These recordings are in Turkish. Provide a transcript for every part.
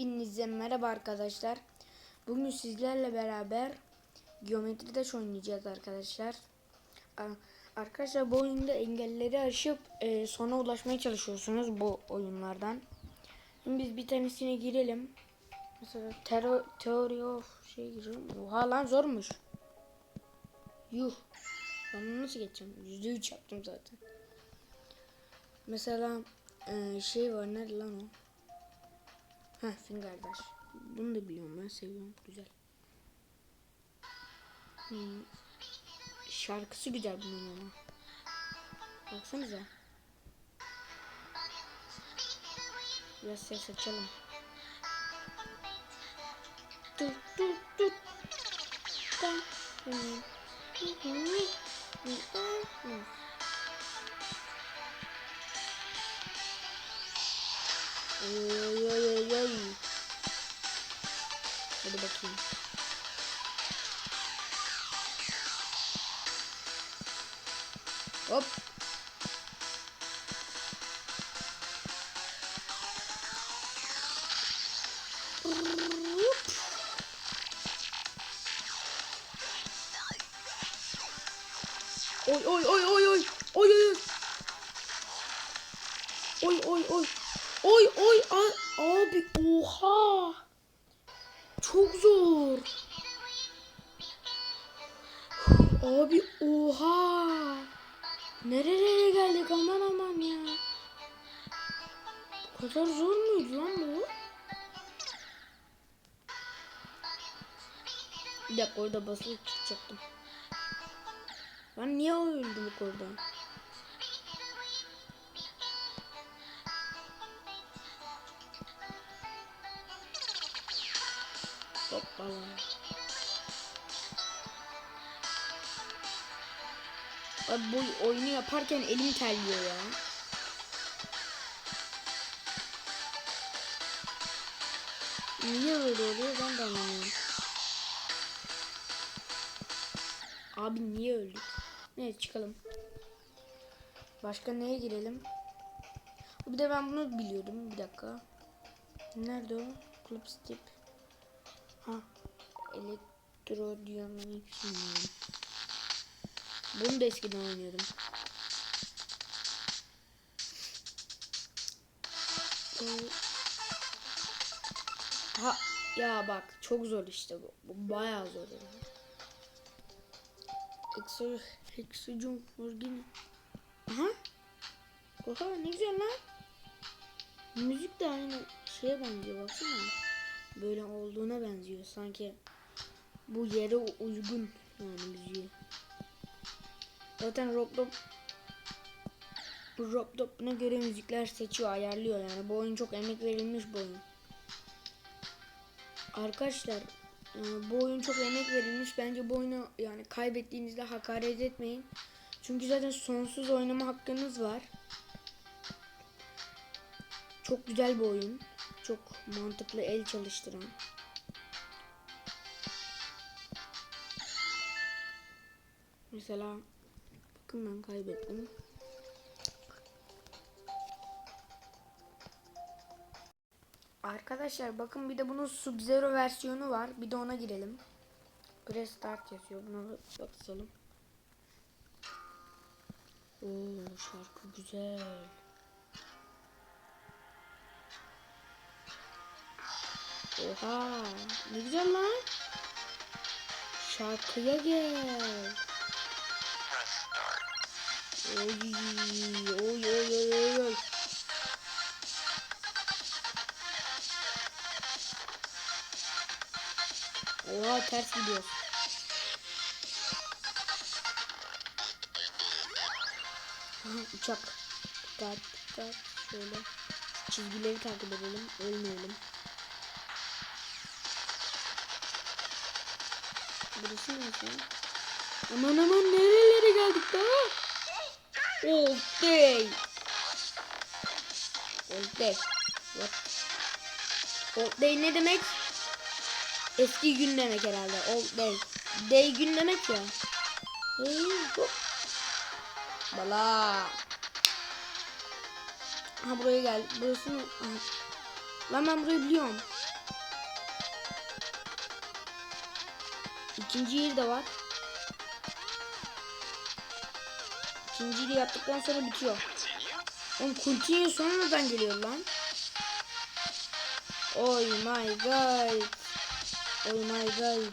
Hepinize merhaba arkadaşlar. Bugün sizlerle beraber geometri taş oynayacağız arkadaşlar. Arkadaşlar bu oyunda engelleri aşıp e, sona ulaşmaya çalışıyorsunuz bu oyunlardan. Şimdi biz bir tanesine girelim. Mesela tero, Theory of şey girelim. Oha lan zormuş. Yuh. Ben bunu nasıl geçeceğim? %3 yaptım zaten. Mesela e, şey var nerede lan o? Heh Finger Dash. Bunu da biliyorum ben seviyorum. Güzel. Hmm. Şarkısı güzel bunun ama. Baksanıza. Biraz ses açalım. Oy oy oy oy. Hadi bakayım. Hop. Hop. Oy oy oy oy oy. Oy oy oy. Oy oy oy. Oy oy a- abi oha. Çok zor. Abi oha. Nerelere geldik aman aman ya. Bu kadar zor muydu lan bu? Bir dakika orada basılı tutacaktım. Ben niye öldüm orada? Bu oyunu yaparken elim terliyor ya. Niye öyle oluyor ben de anlamıyorum. Abi niye öldük? Neyse çıkalım. Başka neye girelim? Bir de ben bunu biliyordum. Bir dakika. Nerede o? Club Step. Ha. Elektrodinamik bilmiyorum. Bunu da eskiden oynuyordum. Ee, Ha ya bak çok zor işte bu. Bu bayağı zor. Exo Hexagon Morgan. Aha. Oha ne güzel lan. Müzik de aynı şeye benziyor baksana. Böyle olduğuna benziyor sanki. Bu yere uygun yani müziği. Zaten Roblox Roblox'una göre müzikler seçiyor, ayarlıyor yani. Bu oyun çok emek verilmiş bu oyun. Arkadaşlar e, bu oyun çok emek verilmiş. Bence bu oyunu yani kaybettiğinizde hakaret etmeyin. Çünkü zaten sonsuz oynama hakkınız var. Çok güzel bir oyun. Çok mantıklı el çalıştıran. Mesela bakın ben kaybettim. Arkadaşlar bakın bir de bunun Sub-Zero versiyonu var. Bir de ona girelim. Press start yazıyor. Buna bakalım. Oo şarkı güzel. Oha ne güzel lan. Şarkıya gel. Oy oy oy oy oy. Oha ters gidiyor. Uçak. Dikkat dikkat. Şöyle. Çizgileri takip edelim. Ölmeyelim. Burası neresi? Aman aman nerelere geldik daha? all day. All day. What? All day ne demek? Eski gün demek herhalde. All day. Day gün demek ya. Bala. Ha buraya gel. Burası mı? Ha. Lan ben burayı biliyorum. İkinci yeri de var. İkinciyi yaptıktan sonra bitiyor. Oğlum continue sonradan geliyor lan. Oh my god. Oh my god.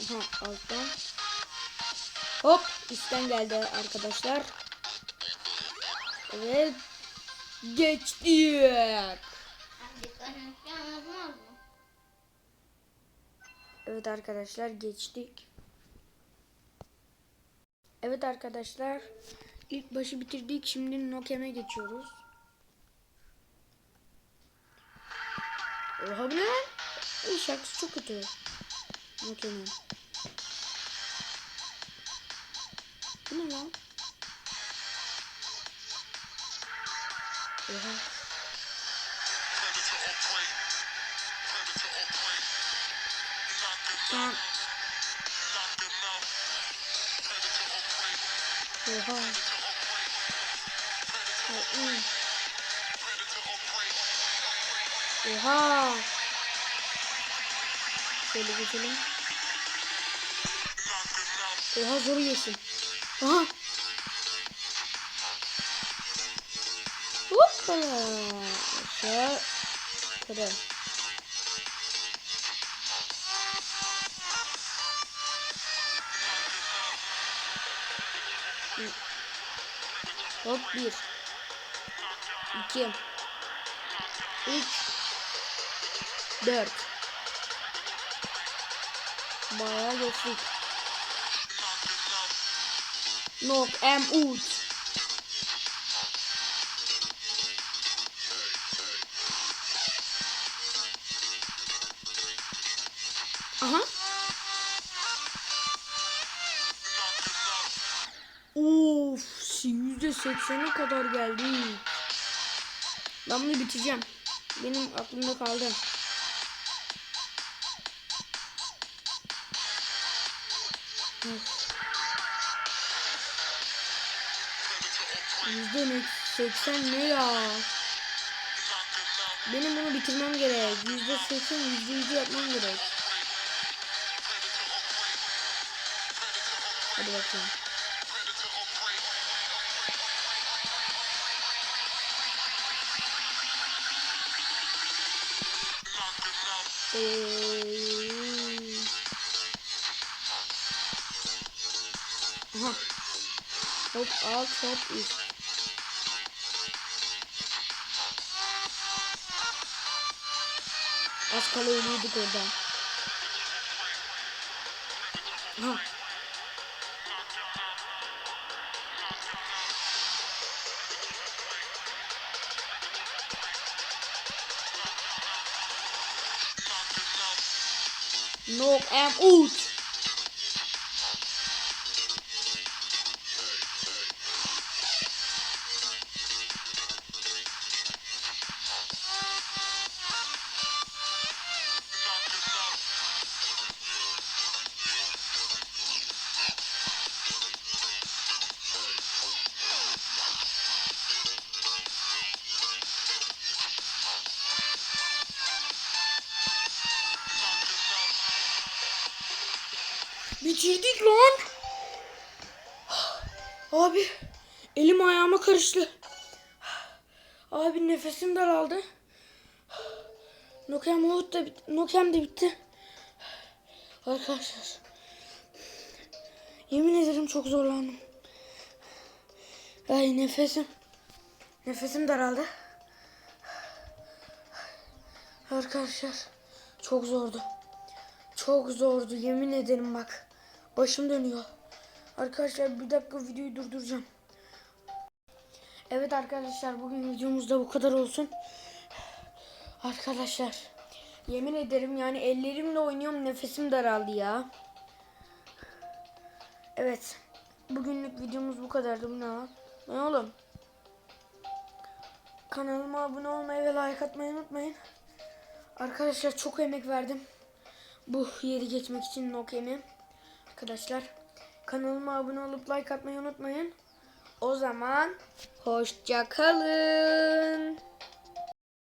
Aha alttan. Hop üstten geldi arkadaşlar. Evet. Geçtik. Evet arkadaşlar geçtik. Evet arkadaşlar ilk başı bitirdik. Şimdi Nokem'e geçiyoruz. Oha bu ne? Ay, şarkısı çok kötü. Nokem'in. Bu ne lan? Oha. Tamam. Oha. Oha. Şöyle geçelim. Oha zor yesin. Aha. Hoppala. Aşağı. Yukarı. Hop 1 2 3 4 Bayağı geçtik. Nok M3 80'e kadar geldik. Ben bunu biteceğim. Benim aklımda kaldı. Yüzde seksen ne ya? Benim bunu bitirmem gerek. Yüzde seksen yüzde yüzü yapmam gerek. Hadi bakalım. Aha. Hop alt hop üst. Az kala ölüyorduk orada. Aha. Knock em out. Bitirdik lan. Abi elim ayağıma karıştı. Abi nefesim daraldı. Nokem Hood da bit Nokem de bitti. Arkadaşlar. Yemin ederim çok zorlandım. Ay nefesim. Nefesim daraldı. Arkadaşlar çok zordu. Çok zordu yemin ederim bak. Başım dönüyor. Arkadaşlar bir dakika videoyu durduracağım. Evet arkadaşlar bugün videomuzda bu kadar olsun. Arkadaşlar yemin ederim yani ellerimle oynuyorum nefesim daraldı ya. Evet. Bugünlük videomuz bu kadardı. Ne lan? Ne oğlum? Kanalıma abone olmayı ve like atmayı unutmayın. Arkadaşlar çok emek verdim. Bu yeri geçmek için Nokia'nı. Arkadaşlar kanalıma abone olup like atmayı unutmayın. O zaman hoşça kalın.